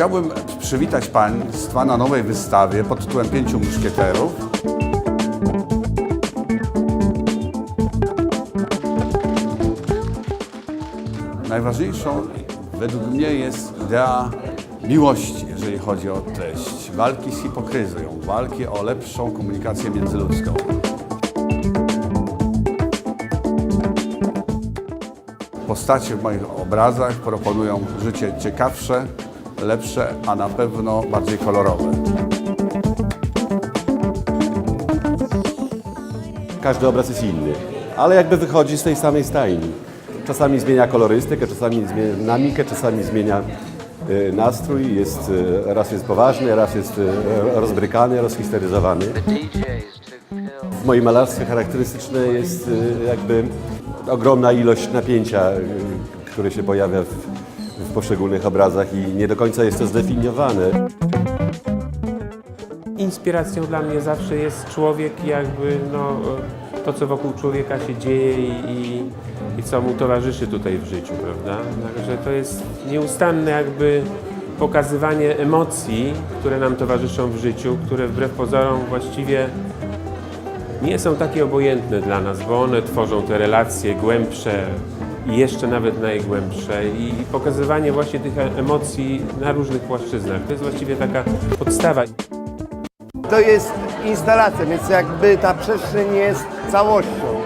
Chciałbym przywitać Państwa na nowej wystawie pod tytułem Pięciu Muszkieterów. Najważniejszą według mnie jest idea miłości, jeżeli chodzi o treść. Walki z hipokryzją, walki o lepszą komunikację międzyludzką. Postacie w moich obrazach proponują życie ciekawsze, lepsze, a na pewno bardziej kolorowe. Każdy obraz jest inny, ale jakby wychodzi z tej samej stajni. Czasami zmienia kolorystykę, czasami zmienia dynamikę, czasami zmienia y, nastrój. Jest, y, raz jest poważny, raz jest y, rozbrykany, rozhisteryzowany. W moim malarstwie charakterystyczne jest jakby ogromna ilość napięcia, które się pojawia w, w poszczególnych obrazach i nie do końca jest to zdefiniowane. Inspiracją dla mnie zawsze jest człowiek, jakby no, to, co wokół człowieka się dzieje i, i, i co mu towarzyszy tutaj w życiu, prawda? Także to jest nieustanne jakby pokazywanie emocji, które nam towarzyszą w życiu, które wbrew pozorom właściwie nie są takie obojętne dla nas, bo one tworzą te relacje głębsze jeszcze nawet najgłębsze i pokazywanie właśnie tych emocji na różnych płaszczyznach. To jest właściwie taka podstawa. To jest instalacja, więc jakby ta przestrzeń jest całością.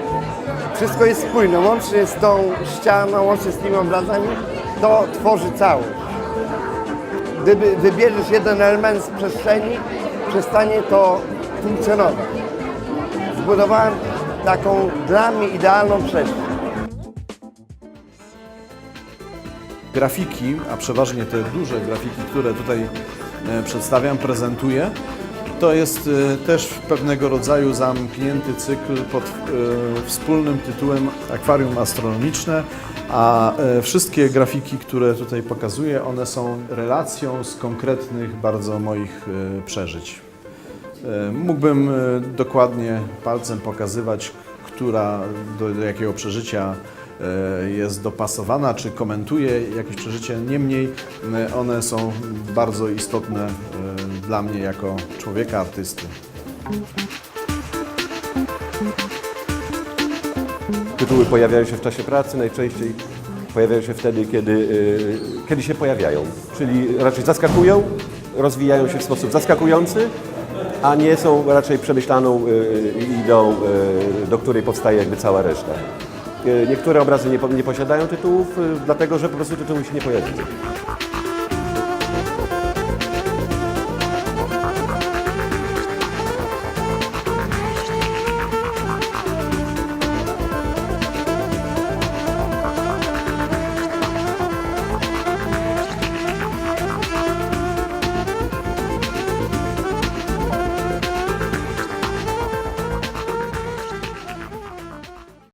Wszystko jest spójne, łącznie z tą ścianą, łącznie z tymi obrazami, to tworzy całość. Gdyby wybierzesz jeden element z przestrzeni, przestanie to funkcjonować. Zbudowałem taką dla mnie idealną przestrzeń. Grafiki, a przeważnie te duże grafiki, które tutaj e, przedstawiam, prezentuję, to jest e, też pewnego rodzaju zamknięty cykl pod e, wspólnym tytułem Akwarium Astronomiczne, a wszystkie grafiki, które tutaj pokazuję, one są relacją z konkretnych bardzo moich przeżyć. Mógłbym dokładnie palcem pokazywać, która do, do jakiego przeżycia jest dopasowana, czy komentuje jakieś przeżycie. Niemniej e, one są bardzo istotne e, dla mnie jako człowieka artysty. Tytuły pojawiają się w czasie pracy, najczęściej pojawiają się wtedy, kiedy, kiedy się pojawiają. Czyli raczej zaskakują, rozwijają się w sposób zaskakujący, a nie są raczej przemyślaną ideą, do której powstaje jakby cała reszta. Y, Niektóre obrazy nie, nie posiadają tytułów, y, dlatego że po prostu tytuły się nie pojawiły.